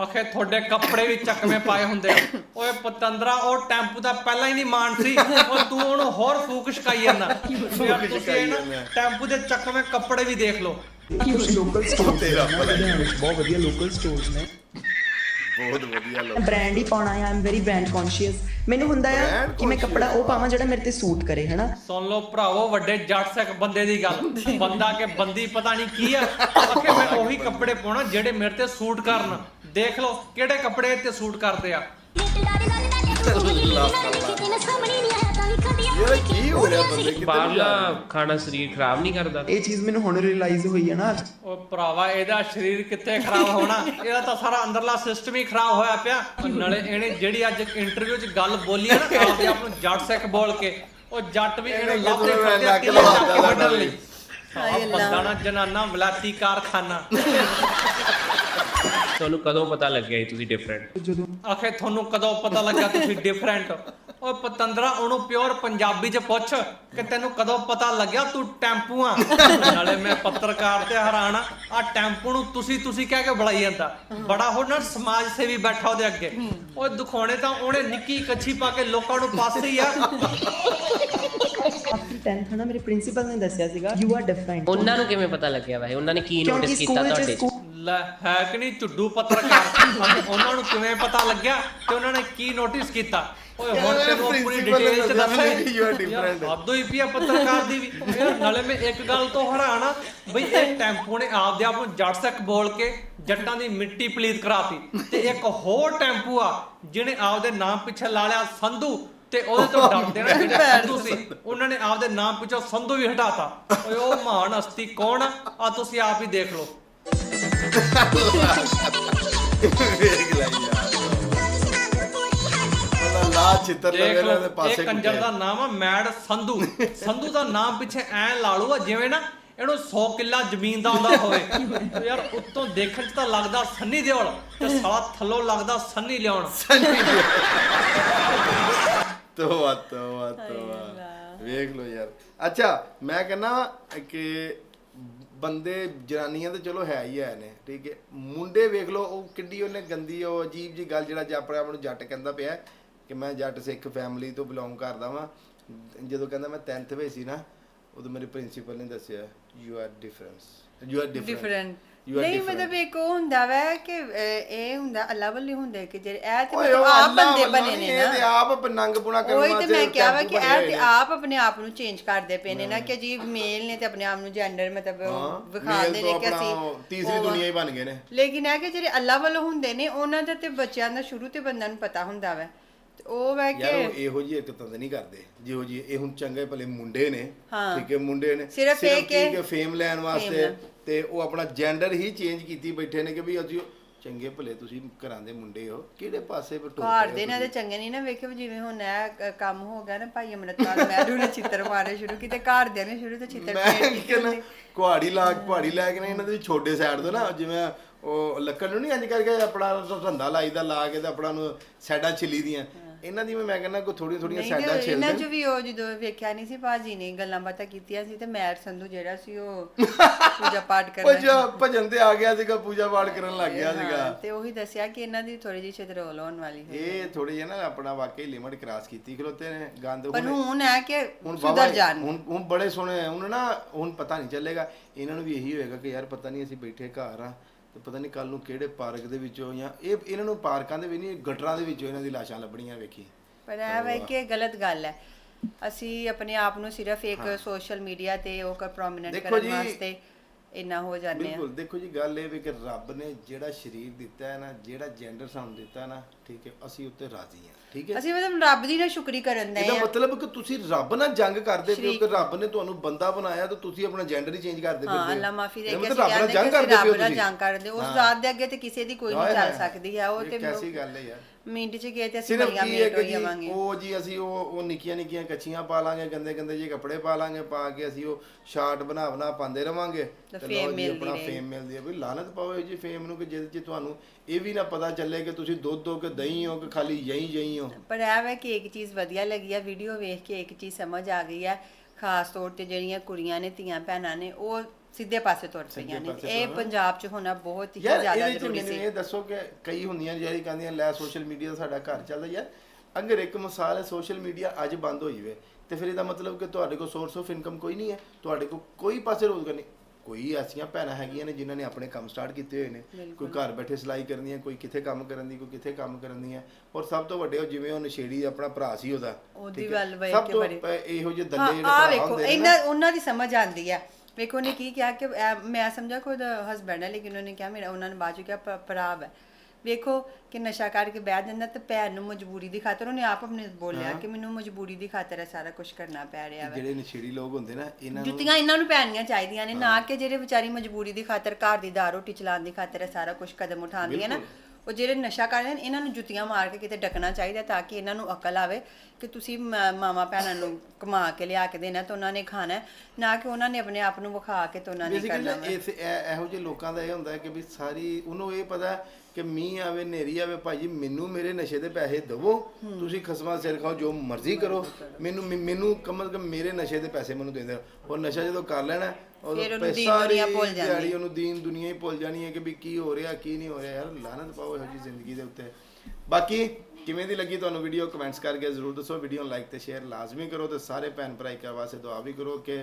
ਆਖੇ ਤੁਹਾਡੇ ਕੱਪੜੇ ਵੀ ਚੱਕਵੇਂ ਪਾਏ ਹੁੰਦੇ ਆ। ਓਏ ਪਤੰਦਰਾ ਉਹ ਟੈਂਪੂ ਦਾ ਪਹਿਲਾਂ ਹੀ ਨਹੀਂ ਮਾਨ ਸੀ। ਉਹ ਤੂੰ ਉਹਨੂੰ ਹੋਰ ਫੂਕ ਛਕਾਈ ਜਾਂਦਾ। ਟੈਂਪੂ ਦੇ ਚੱਕਵੇਂ ਕੱਪੜੇ ਵੀ ਦੇਖ ਲਓ। ਲੋਕਲ ਸਟੋਰ ਬਹੁਤ ਵਧੀਆ ਲੋਕਲ ਸਟੋਰਸ ਨੇ। ਬਹੁਤ ਵਧੀਆ ਲੋਕ ਬ੍ਰਾਂਡ ਹੀ ਪਾਉਣਾ ਆ ਆਮ ਵੈਰੀ ਬ੍ਰਾਂਡ ਕੌਨਸ਼ੀਅਸ ਮੈਨੂੰ ਹੁੰਦਾ ਆ Brand ਕਿ ਮੈਂ ਕੱਪੜਾ ਉਹ ਪਾਵਾਂ ਜਿਹੜਾ ਮੇਰੇ ਤੇ ਸੂਟ ਕਰੇ ਹਨਾ ਸੁਣ ਲਓ ਭਰਾਵੋ ਵੱਡੇ ਜੱਟ ਸਿੱਖ ਬੰਦੇ ਦੀ ਗੱਲ ਬੰਦਾ ਕਿ ਬੰਦੀ ਪਤਾ ਨਹੀਂ ਕੀ ਆ ਆਖੇ ਮੈਂ ਉਹੀ ਕੱਪੜੇ ਪਾਉਣਾ ਜਿਹੜੇ ਮੇਰੇ ਤੇ ਸੂਟ ਕਰਨ ਦੇਖ ਲਓ ਕਿਹੜੇ ਕੱਪੜੇ ਤੇ ਸੂਟ ਕਰਦੇ ਆ ਲਾੜੀ ਤੂੰ ਮੇਰੀ ਨਾ ਕਿਤੇ ਨਾ ਸਾਹਮਣੇ ਨਹੀਂ ਆਇਆ ਯਾਰ ਕੀ ਹੋ ਰਿਹਾ ਬੰਦੇ? ਕਿਤੇ ਬਾਹਰਲਾ ਖਾਣਾ ਸਰੀਰ ਖਰਾਬ ਨਹੀਂ ਕਰਦਾ? ਇਹ ਚੀਜ਼ ਮੈਨੂੰ ਹੁਣ ਰਿਅਲਾਈਜ਼ ਹੋਈ ਹੈ ਨਾ ਉਹ ਭਰਾਵਾ ਇਹਦਾ ਸਰੀਰ ਕਿੱਥੇ ਖਰਾਬ ਹੋਣਾ? ਇਹਦਾ ਤਾਂ ਸਾਰਾ ਅੰਦਰਲਾ ਸਿਸਟਮ ਹੀ ਖਰਾਬ ਹੋਇਆ ਪਿਆ। ਨਾਲੇ ਇਹਨੇ ਜਿਹੜੀ ਅੱਜ ਇੰਟਰਵਿਊ 'ਚ ਗੱਲ ਬੋਲੀ ਹੈ ਨਾ ਆਪਦੇ ਆਪ ਨੂੰ ਜੱਟ ਸਿੱਖ ਬੋਲ ਕੇ ਉਹ ਜੱਟ ਵੀ ਇਹਨੂੰ ਫਿਰਦੇ ਨੱਕ ਕਿਲੇ ਚੱਕ ਕੇ ਵੱਢਣ ਲਈ। ਨਾ ਜਨਾਨਾ ਵਲਾਤੀ ਕਾਰਖਾਨਾ। ਤੁਹਾਨੂੰ ਕਦੋਂ ਪਤਾ ਲੱਗਿਆ ਤੁਸੀਂ ਡਿਫਰੈਂਟ ਆਖੇ ਤੁਹਾਨੂੰ ਕਦੋਂ ਪਤਾ ਲੱਗਾ ਤੁਸੀਂ ਡਿਫਰੈਂਟ ਓਏ ਪਤੰਦਰਾ ਉਹਨੂੰ ਪਿਓਰ ਪੰਜਾਬੀ ਚ ਪੁੱਛ ਕਿ ਤੈਨੂੰ ਕਦੋਂ ਪਤਾ ਲੱਗਿਆ ਤੂੰ ਟੈਂਪੂ ਆ? ਨਾਲੇ ਮੈਂ ਪੱਤਰਕਾਰ ਤੇ ਹੈਰਾਨ ਆ ਆ ਟੈਂਪੂ ਨੂੰ ਤੁਸੀਂ ਤੁਸੀਂ ਕਹਿ ਕੇ ਬੁਲਾਈ ਜਾਂਦਾ। ਬੜਾ ਹੋਰ ਨਾ ਸਮਾਜ ਸੇਵੀ ਬੈਠਾ ਉਹਦੇ ਅੱਗੇ। ਓਏ ਦਿਖਾਉਣੇ ਤਾਂ ਉਹਨੇ ਨਿੱਕੀ ਕੱਛੀ ਪਾ ਕੇ ਲੋਕਾਂ ਨੂੰ ਪਾਸੇ ਹੀ ਆ। ਆਫਟਰ 10th ਹਨਾ ਮੇਰੇ ਪ੍ਰਿੰਸੀਪਲ ਨੇ ਦੱਸਿਆ ਸੀਗਾ ਯੂ ਆਰ ਡਿਫਰੈਂਟ ਉਹਨਾਂ ਨੂੰ ਕਿਵੇਂ ਪਤਾ ਲੱਗਿਆ ਵੈਸੇ? ਉਹਨਾਂ ਨੇ ਕੀ ਨੋਟਿਸ ਕੀਤਾ ਤੁਹਾਡੇ 'ਚ? ਲੈ ਹੈ ਕਿ ਨਹੀਂ ਝੁੱਡੂ ਪੱਤਰਕਾਰ? ਉਹਨਾਂ ਨੂੰ ਕਿਵੇਂ ਪਤਾ ਲੱਗਿਆ ਤੇ ਉਹਨਾਂ ਨੇ ਕੀ ਨੋਟਿਸ ਕੀਤਾ? ਓਏ ਹੁਣ ਤੈਨੂੰ ਪੂਰੀ ਡਿਟੇਲ ਚ ਦੱਸਿਆ ਵੀ ਦੱਸੇ ਨਹੀਂ, you are different. ਵਾਧੂ ਹੀ ਪਿਆ ਪੱਤਰਕਾਰ ਦੀ ਵੀ। ਯਾਰ, ਨਾਲੇ ਮੈਂ ਇੱਕ ਗੱਲ ਤੋਂ ਹੈਰਾਨ ਆ। ਬਈ ਇਹ ਟੈਂਪੂ ਨੇ ਆਪਦੇ ਆਪ ਨੂੰ ਜੱਟ ਸਿੱਖ ਬੋਲ ਕੇ ਜੱਟਾਂ ਦੀ ਮਿੱਟੀ ਪਲੀਤ ਕਰਾਤੀ। ਤੇ ਇੱਕ ਹੋਰ ਟੈਂਪੂ ਆ ਜਿਹਨੇ ਆਪਦੇ ਨਾਮ ਪਿੱਛੇ ਲਾ ਲਿਆ ਸੰਧੂ ਤੇ ਉਹਦੇ ਤੋਂ ਡਰਦੇ ਨਾ ਜਿਹੜੇ ਸੰਧੂ ਸੀ। ਉਹਨਾਂ ਨੇ ਆਪਦੇ ਨਾਮ ਪਿੱਛੋਂ ਸੰਧੂ ਵੀ ਹਟਾਤਾ। ਓਏ ਉਹ ਮਹਾਨ ਹਸਤੀ ਕੌਣ ਆ? ਆ ਤੁਸੀਂ ਆਪ ਹੀ ਦੇਖ ਲਓ। ਵੇਖ ਲੈ ਯਾਰ ਉਹਦਾ ਲਾ ਚਿੱਤਰ ਦੇਖ ਲਵੇ ਲਓ ਦੇ ਪਾਸੇ ਇਹ ਕੰਜਰ ਦਾ ਨਾਮ ਆ ਮੈਡ ਸੰਧੂ। ਸੰਧੂ ਦਾ ਨਾਮ ਪਿੱਛੇ ਐ ਲਾ ਲਓ ਜਿਵੇਂ ਨਾ ਇਹਨੂੰ 100 ਕਿੱਲਾ ਜ਼ਮੀਨ ਦਾ ਆਉਂਦਾ ਹੋਵੇ। ਤੇ ਯਾਰ ਉੱਤੋਂ ਦੇਖਣ 'ਚ ਤਾਂ ਲੱਗਦਾ ਸੰਨੀ ਦਿਓਲ ਤੇ ਸਾਲਾ ਥੱਲੋਂ ਲੱਗਦਾ ਸੰਨੀ ਲਿਆਉਣ ਤੋਆ ਤੋਆ ਤੋਆ ਵੇਖ ਲੋ ਯਾਰ। ਅੱਛਾ ਮੈਂ ਕਹਿੰਦਾ ਕਿ ਬੰਦੇ ਜਨਾਨੀਆਂ ਤਾਂ ਚਲੋ ਹੈ ਹੀ ਹੈ ਨੇ ਠੀਕ ਹੈ। ਮੁੰਡੇ ਵੇਖ ਲੋ ਉਹ ਕਿੱਡੀ ਉਹਨੇ ਗੰਦੀ, ਉਹ ਅਜੀਬ ਜੀ ਗੱਲ ਜਿਹੜਾ ਜੇ ਆਪ ਨੂੰ ਜੱਟ ਕਹਿੰਦਾ ਪਿਆ ਕਿ ਮੈਂ ਜੱਟ ਸਿੱਖ ਫੈਮਿਲੀ ਤੋਂ ਬਿਲੋਂਗ ਕਰਦਾ ਵਾਂ। ਜਦੋਂ ਕਹਿੰਦਾ ਮੈਂ 10th ਵਿੱਚ ਸੀ ਨਾ, ਉਦੋਂ ਮੇਰੇ ਪ੍ਰਿੰਸੀਪਲ ਨੇ ਦੱਸਿਆ you are difference you are different You are ਨਹੀਂ. ਮਤਲਬ ਇੱਕ ਉਹ ਹੁੰਦਾ ਵੈ ਕਿ ਅਹ, ਇਹ ਹੁੰਦਾ ਅੱਲਾ ਵੱਲ ਹੁੰਦੇ ਕਿ ਜਿਹੜੇ ਇਹ ਤੇ ਮਤਲਬ ਆਪ ਬੰਦੇ ਬਣੇ ਨਹੀਂ, ਨੇ ਇਹ ਤੇ ਨਾ ਆਪ ਨੰਗ ਪੁਣਾ ਕਰਨ ਉਹੀ ਤੇ ਮੈਂ ਕਿਹਾ ਵਾ ਕਿ ਇਹ ਤੇ ਨੇ। ਆਪ ਆਪਣੇ ਆਪ ਨੂੰ ਚੇਂਜ ਕਰਦੇ ਪਏ ਨੇ ਨਾ ਕਿ ਜੀ ਮੇਲ ਨੇ ਤੇ ਆਪਣੇ ਆਪ ਨੂੰ ਜੈਂਡਰ ਮਤਲਬ ਵਿਖਾਉਂਦੇ ਨੇ ਕਿ ਅਸੀਂ ਤੀਸਰੀ ਉਹ- ਦੁਨੀਆ ਹੀ ਬਣ ਗਏ ਨੇ ਲੇਕਿਨ ਇਹ ਕਿ ਜਿਹੜੇ ਅੱਲਾ ਵੱਲੋਂ ਹੁੰਦੇ ਨੇ ਉਹਨਾਂ ਦਾ ਤੇ ਬੱਚਿਆਂ ਦਾ ਸ਼ੁਰੂ ਤੇ ਬੰਦਿਆਂ ਨੂੰ ਪਤਾ ਹੁੰਦਾ ਵੈ ਤੇ ਉਹ ਵੈ ਯਾਰ ਉਹ ਕਿ ਇਹੋ ਜਿਹੀ ਹਰਕਤਾਂ ਤਾਂ ਨਹੀਂ ਕਰਦੇ ਜਿਹੋ ਜੀ ਇਹ ਹੁਣ ਚੰਗੇ ਭਲੇ ਮੁੰਡੇ ਨੇ ਹਾਂ। ਠੀਕ ਹੈ ਮੁੰਡੇ ਨੇ ਸਿਰਫ ਇਹ ਕੀ ਕਿ ਕਿ ਫੇਮ ਲੈਣ ਵਾਸਤੇ ਲੈਣ। ਤੇ ਉਹ ਆਪਣਾ ਜੈਂਡਰ ਹੀ ਚੇਂਜ ਕੀਤੀ ਬੈਠੇ ਨੇ ਕਿ ਵੀ ਅਸੀਂ ਚੰਗੇ ਭਲੇ ਤੁਸੀਂ ਘਰਾਂ ਦੇ ਮੁੰਡੇ ਹੋ ਕਿਹੜੇ ਪਾਸੇ ਪਰ ਘਰ ਦੇ ਇਹਨਾਂ ਦੇ ਚੰਗੇ ਨਹੀਂ ਨਾ ਵੇਖਿਓ ਜਿਵੇਂ ਹੁਣ ਇਹ ਕ- ਕੰਮ ਹੋ ਗਿਆ ਨਾ ਭਾਈ ਅਮਰਤਪਾਲ ਮੈਡੂ ਨੇ ਚਿੱਤਰ ਮਾਰੇ ਸ਼ੁਰੂ ਕੀਤੇ ਘਰ ਦੇ ਨੇ ਸ਼ੁਰੂ ਤੋਂ ਚਿੱਤਰ ਮੈਂ ਕੀਤੇ ਹੁੰਦੇ। ਕੁਹਾੜੀ ਲਾ ਕੁਹਾੜੀ ਲੈ ਕੇ ਨਾ ਇਹਨਾਂ ਦੇ ਛੋਟੇ ਸਾਈਡ ਤੋਂ ਨਾ ਜਿਵੇਂ ਉਹ ਲੱਕੜ ਨੂੰ ਨਹੀਂ ਇੰਜ ਕਰਕੇ ਆਪਣਾ ਧੰਦਾ ਲਾਈਦਾ ਲਾ ਕੇ ਤੇ ਆਪਣਾ ਨੂੰ ਸਾਈਡਾਂ ਛਿੱਲੀ ਦੀਆਂ ਇਹਨਾਂ ਦੀ ਵੀ ਮੈਂ ਕਹਿੰਦਾ ਕੋਈ ਥੋੜੀ ਥੋੜੀਆਂ ਨਹੀਂ ਸਾਈਡਾਂ ਛਿੱਲ ਇਹਨਾਂ ਚ ਵੀ ਉਹ ਜਦੋਂ ਵੇਖਿਆ ਨਹੀਂ ਸੀ ਭਾਜੀ ਨੇ ਗੱਲਾਂ ਬਾਤਾਂ ਕੀਤੀਆਂ ਸੀ ਤੇ ਮੈਰ ਸੰਧੂ ਜਿਹੜਾ ਸੀ ਉਹ (laughs) ਪੂਜਾ ਪਾਠ ਕਰਨਾ ਭਜਨ ਭਜਨ ਤੇ ਆ ਗਿਆ ਸੀਗਾ ਪੂਜਾ ਪਾਠ ਕਰਨ ਲੱਗ ਗਿਆ ਹਾਂ, ਸੀਗਾ। ਤੇ ਉਹੀ ਦੱਸਿਆ ਕਿ ਇਹਨਾਂ ਦੀ ਥੋੜੀ ਜਿਹੀ ਛਿਦਰੋਲ ਹੋਣ ਵਾਲੀ ਹੈ ਇਹ ਥੋੜੀ ਜਿਹੀ ਨਾ ਆਪਣਾ ਵਾਕਈ ਲਿਮਟ ਕ੍ਰਾਸ ਕੀਤੀ ਖਲੋਤੇ ਨੇ ਗੰਦ ਪਰ ਹੁਣ ਹੁਣ ਹੈ ਕਿ ਹੁਣ ਸੁਧਰ ਬਾਬਾ ਜਾਣ। ਹੁਣ ਹੁਣ ਬੜੇ ਸੋਹਣੇ ਹੁਣ ਨਾ ਹੁਣ ਪਤਾ ਨਹੀਂ ਚੱਲੇਗਾ। ਇਹਨਾਂ ਨੂੰ ਵੀ ਇਹੀ ਹੋਏਗਾ ਕਿ ਯਾਰ ਪਤਾ ਨਹੀਂ ਅਸੀਂ ਬੈਠੇ ਘਰ ਆ ਤੇ ਪਤਾ ਨਹੀਂ ਕੱਲ ਨੂੰ ਕਿਹੜੇ ਪਾਰਕ ਦੇ ਵਿੱਚੋਂ ਜਾਂ ਇਹ ਇਹਨਾਂ ਨੂੰ ਪਾਰਕਾਂ ਦੇ ਵੀ ਨਹੀਂ ਗਟਰਾਂ ਦੇ ਵਿੱਚੋਂ ਇਹਨਾਂ ਦੀ ਲਾਸ਼ਾਂ ਲੱਭਣੀਆਂ ਵੇਖੀ। ਪਰ ਇਹ ਵੇ ਕਿ ਗਲਤ ਗੱਲ ਹੈ। ਅਸੀਂ ਆਪਣੇ ਆਪ ਨੂੰ ਸਿਰਫ ਇੱਕ ਸੋਸ਼ਲ ਮੀਡੀਆ ਤੇ ਉਹ ਪ੍ਰੋਮਿਨੈਂਟ ਦੇਖੋ ਕਰਨ ਵਾਸਤੇ ਇੰਨਾ ਹੋ ਜਾਂਦੇ ਆ। ਬਿਲਕੁਲ ਦੇਖੋ ਜੀ ਗੱਲ ਇਹ ਵੀ ਕਿ ਰੱਬ ਨੇ ਜਿਹੜਾ ਸਰੀਰ ਦਿੱਤਾ ਹੈ ਨਾ ਜਿਹੜਾ ਜੈਂਡਰ ਸਾਨੂੰ ਦਿੱਤਾ ਨਾ ਠੀਕ ਹੈ ਅਸੀਂ ਉੱਤੇ ਰਾਜ਼ੀ ਹਾਂ। ਠੀਕ ਹੈ। ਅਸੀਂ ਮਤਲਬ ਰੱਬ ਦੀ ਨਾ ਸ਼ੁਕਰੀ ਕਰਨ ਦੇ ਇਹਦਾ ਆ ਮਤਲਬ ਕਿ ਤੁਸੀਂ ਰੱਬ ਨਾਲ ਜੰਗ ਕਰਦੇ ਪਏ ਹੋ ਕਿ ਰੱਬ ਨੇ ਤੁਹਾਨੂੰ ਬੰਦਾ ਬਣਾਇਆ ਤਾਂ ਤੁਸੀਂ ਆਪਣਾ ਜੈਂਡਰ ਹੀ ਚੇਂਜ ਕਰਦੇ ਹਾਂ ਅੱਲਾ ਮਾਫੀ ਦੇ ਕੇ ਅਸੀਂ ਰੱਬ ਨਾਲ ਕਹਿੰਦੇ ਜੰਗ ਕਰਦੇ ਪਏ ਹੋ ਰੱਬ ਨਾਲ ਤੁਸੀਂ। ਜੰਗ ਕਰਦੇ ਉਸ। ਜ਼ਾਤ ਦੇ ਅੱਗੇ ਤੇ ਕਿਸੇ ਦੀ ਕੋਈ ਨਹੀਂ ਚੱਲ। ਸਕਦੀ ਹੈ। ਉਹ ਤੇ ਕੈਸੀ ਗੱਲ ਹੈ ਯਾਰ। ਮਿੰਟ ਚ ਗਏ ਤੇ ਅਸੀਂ ਸਿਰਫ ਬੜੀਆਂ ਕੀ ਹੈ ਮੇਟ ਕਿ ਹੋਈ ਜੀ ਜਾਵਾਂਗੇ ਉਹ ਜੀ ਅਸੀਂ ਉਹ ਉਹ ਨਿੱਕੀਆਂ ਨਿੱਕੀਆਂ ਕੱਚੀਆਂ ਪਾ ਲਾਂਗੇ ਗੰਦੇ ਗੰਦੇ ਜਿਹੇ ਕੱਪੜੇ ਪਾ ਲਾਂਗੇ ਪਾ ਕੇ ਅਸੀਂ ਉਹ ਸ਼ਾਰਟ ਬਣਾ ਬਣਾ ਪਾਉਂਦੇ ਰਵਾਂਗੇ। ਤਾਂ fame ਲਓ ਜੀ ਮਿਲਦੀ ਆਪਣਾ। ਫੇਮ ਮਿਲਦੀ ਹੈ। ਵੀ ਲਾਨਤ ਪਾਓ ਇਹ ਜੀ ਫੇਮ ਨੂੰ ਕਿ ਜਿਹਦੇ ਚ ਤੁਹਾਨੂੰ ਇਹ ਵੀ ਨਾ ਪਤਾ ਚੱਲੇ ਕਿ ਤੁਸੀਂ ਦੁੱਧ ਹੋ ਕਿ ਦਹੀਂ ਹੋ ਕਿ ਖਾਲੀ ਯਹੀਂ ਯਹੀਂ ਹੋ। ਪਰ ਇਹ ਵੇ ਕਿ ਇੱਕ ਚੀਜ਼ ਵਧੀਆ ਲੱਗੀ ਆ ਵੀਡੀਓ ਵੇਖ ਕੇ ਇੱਕ ਚੀਜ਼ ਸਮਝ ਆ ਗਈ ਹੈ ਖਾਸ ਤੌਰ ਤੇ ਜਿਹੜੀਆਂ ਕੁੜੀਆਂ ਨੇ ਧੀਆਂ ਭੈਣਾਂ ਨੇ ਉਹ ਸਿੱਧੇ ਪਾਸੇ ਤੁਰ ਪਈਆਂ ਨੇ। ਇਹ। ਪੰਜਾਬ 'ਚ ਹੋਣਾ ਬਹੁਤ ਹੀ ਜ਼ਿਆਦਾ ਜ਼ਰੂਰੀ ਸੀ। ਇਹ ਦੱਸੋ ਕਿ ਕਈ ਹੁੰਦੀਆਂ ਜਿਹੜੀ ਕਹਿੰਦੀਆਂ ਲੈ ਸੋਸ਼ਲ ਮੀਡੀਆ ਦਾ ਸਾਡਾ ਘਰ ਚੱਲਦਾ ਯਾਰ। ਅਗਰ ਇੱਕ ਮਿਸਾਲ ਹੈ ਸੋਸ਼ਲ ਮੀਡੀਆ ਅੱਜ ਬੰਦ ਹੋ ਜਾਵੇ ਤੇ ਫਿਰ ਇਹਦਾ ਮਤਲਬ ਕਿ ਤੁਹਾਡੇ ਕੋਲ ਸੋਰਸ ਆਫ ਇਨਕਮ ਕੋਈ ਨਹੀਂ ਹੈ। ਤੁਹਾਡੇ ਕੋਲ ਕੋਈ ਪਾਸੇ ਰੋਜ਼ਗਾਰ ਨਹੀਂ। ਕੋਈ ਐਸੀਆਂ ਭੈਣਾਂ ਹੈਗੀਆਂ ਨੇ ਜਿਨ੍ਹਾਂ ਨੇ ਆਪਣੇ ਕੰਮ ਸਟਾਰਟ ਕੀਤੇ ਹੋਏ ਨੇ। ਕੋਈ ਘਰ ਬੈਠੇ ਸਿਲਾਈ ਕਰਨੀ ਹੈ ਕੋਈ ਕਿੱਥੇ ਕੰਮ ਕਰਨ ਦੀ ਕੋਈ ਕਿੱਥੇ ਕੰਮ ਕਰਨ ਦੀ ਹੈ। ਔਰ ਸਭ ਤੋਂ ਵੱਡੇ ਉਹ ਜਿਵੇਂ ਉਹ ਨਸ਼ੇੜੀ ਆਪਣਾ ਭਰਾ ਸੀ ਉਹਦਾ ਉਹਦੀ? ਵੱਲ ਵੇਖ ਸਭ ਕੇ ਤੋਂ ਬੜੀ- ਇਹੋ ਜਿਹੇ ਦੱਲੇ ਜਿਹੜੇ ਆ ਵੇਖੋ ਇਹਨਾਂ ਉਹਨਾਂ ਦੀ ਸਮਝ ਆਂਦੀ ਹੈ। ਵੇਖੋ ਨੇ ਕੀ ਕਿਹਾ ਕਿ ਮੈਂ ਸਮਝਿਆ ਕੋਈ ਹਸਬੈਂਡ ਹੈ ਲੇਕਿਨ ਉਹਨੇ ਕਿਹਾ ਮੇਰਾ ਉਹਨਾਂ ਨੇ ਚ ਕਿਹਾ ਭਰਾ ਹੈ ਵੇਖੋ ਕਿ ਨਸ਼ਾ ਕਰਕੇ ਬਹਿ ਜਾਂਦਾ ਤੇ ਭੈਣ ਨੂੰ ਮਜਬੂਰੀ ਦੀ ਖਾਤਰ ਉਹਨੇ ਆਪ ਆਪਣੇ ਬੋਲਿਆ ਕਿ ਮੈਨੂੰ ਮਜਬੂਰੀ ਦੀ ਖਾਤਰ ਇਹ ਸਾਰਾ ਕੁਝ ਕਰਨਾ ਪੈ ਰਿਹਾ ਹੈ ਜਿਹੜੇ ਨਸ਼ੇੜੀ ਲੋਕ ਹੁੰਦੇ ਨਾ ਇਹਨਾਂ ਨੂੰ ਜੁੱਤੀਆਂ ਇਹਨਾਂ ਨੂੰ ਪੈਣੀਆਂ ਚਾਹੀਦੀਆਂ ਨੇ ਨਾ ਕਿ ਜਿਹੜੇ ਵਿਚਾਰੀ ਮਜਬੂਰੀ ਦੀ ਖਾਤਰ ਘਰ ਦੀ ਦਾਲ ਰੋਟੀ ਚਲਾਉਣ ਦੀ ਖਾਤਰ ਇਹ ਸਾਰਾ ਕੁਝ ਕਦਮ ਉਠਾਉਂਦੀਆਂ ਨਾ। ਉਹ ਜਿਹੜੇ ਨਸ਼ਾ ਕਰਦੇ ਨੇ ਇਹਨਾਂ ਨੂੰ ਜੁੱਤੀਆਂ ਮਾਰ ਕੇ ਕਿਤੇ ਡਕਣਾ ਚਾਹੀਦਾ ਤਾਂ ਕਿ ਇਹਨਾਂ ਨੂੰ ਅਕਲ ਆਵੇ ਕਿ ਤੁਸੀਂ ਮ- ਮਾਵਾਂ ਭੈਣਾਂ ਨੂੰ ਕਮਾ ਕੇ ਲਿਆ ਕੇ ਦੇਣਾ ਤੇ ਉਹਨਾਂ ਨੇ ਖਾਣਾ ਹੈ, ਨਾ ਕਿ ਉਹਨਾਂ ਨੇ ਆਪਣੇ ਆਪ ਨੂੰ ਵਿਖਾ ਕੇ ਤੇ ਉਹਨਾਂ ਨੇ ਬੇਸਿਕਲੀ ਕਰਨਾ ਵਾ। ਇਸ ਇਹ- ਇਹੋ ਜਿਹੇ ਲੋਕਾਂ ਦਾ ਇਹ ਹੁੰਦਾ ਹੈ ਕਿ ਵੀ ਸਾਰੀ ਉਹਨੂੰ ਇਹ ਪਤਾ ਹੈ ਕਿ ਮੀਂਹ ਆਵੇ ਨੇਰੀ ਆਵੇ ਭਾਜੀ ਮੈਨੂੰ ਮੇਰੇ ਨਸ਼ੇ ਦੇ ਪੈਸੇ ਦਵੋ। ਤੁਸੀਂ ਖਸਮਾਂ ਸਿਰ ਖਾਓ ਜੋ ਮਰਜ਼ੀ ਕਰੋ। ਮੈਨੂੰ ਮੈਨ- ਮੈਨੂੰ ਕਮ ਸੇ ਕਮ ਮੇਰੇ ਨਸ਼ੇ ਦੇ ਪੈਸੇ ਮੈਨੂੰ ਦੇ ਦਿਓ ਉਹ ਨਸ਼ਾ ਜਦੋਂ ਕਰ ਲੈਣਾ ਉਦੋਂ ਫਿਰ ਉਹਨੂੰ ਦੀਨ ਦੁਨੀਆ ਸਾਰੀ ਭੁੱਲ ਜਾਂਦੀ। ਦਿਹਾੜੀ ਉਹਨੂੰ ਦੀਨ ਦੁਨੀਆ ਹੀ ਭੁੱਲ ਜਾਣੀ ਹੈ ਕਿ ਵੀ ਕੀ ਹੋ ਰਿਹਾ ਕੀ ਨਹੀਂ ਹੋ ਰਿਹਾ। ਯਾਰ ਲਾਨਤ ਪਾਓ ਇਹੋ ਜਿਹੀ ਜ਼ਿੰਦਗੀ ਦੇ ਉੱਤੇ। ਬਾਕੀ ਕਿਵੇਂ ਦੀ ਲੱਗੀ ਤੁਹਾਨੂੰ ਵੀਡੀਓ ਕਮੈਂਟਸ ਕਰਕੇ ਜ਼ਰੂਰ ਦੱਸੋ। ਵੀਡੀਓ ਨੂੰ ਲਾਈਕ ਤੇ ਸ਼ੇਅਰ ਲਾਜ਼ਮੀ ਕਰੋ ਤੇ ਸਾਰੇ ਭੈਣ ਭਰਾ ਇੱਕ ਵਾਸਤੇ ਦੁਆ ਵੀ ਕਰੋ ਕਿ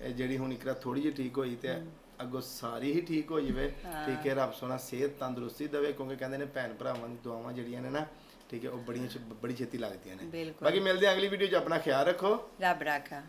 ਇਹ ਜਿਹੜੀ ਹੁਣ ਇਕਰਾ ਥੋੜੀ ਜਿਹੀ ਠੀਕ ਹੋਈ ਤੇ ਅੱਗੋਂ ਸਾਰੀ ਹੀ ਠੀਕ ਹੋ ਜਾਵੇ। ਠੀਕ ਹੈ ਰੱਬ ਸੋਨਾ ਸਿਹਤ ਤੰਦਰੁਸਤੀ ਦੇਵੇ ਕਿਉਂਕਿ ਕਹਿੰਦੇ ਨੇ ਭੈਣ ਭਰਾਵਾਂ ਦੀ ਦੁਆਵਾਂ ਜਿਹੜੀਆਂ ਨੇ ਨਾ ਠੀਕ ਹੈ ਉਹ ਬੜੀਆਂ ਬੜੀ ਛੇਤੀ ਲੱਗਦੀਆਂ ਨੇ। ਬਾਕੀ ਮਿਲਦੇ ਹਾਂ ਅਗਲੀ ਵੀਡੀਓ 'ਚ। ਆਪਣਾ ਖਿਆਲ ਰੱਖੋ। ਰੱਬ ਰਾਖਾ।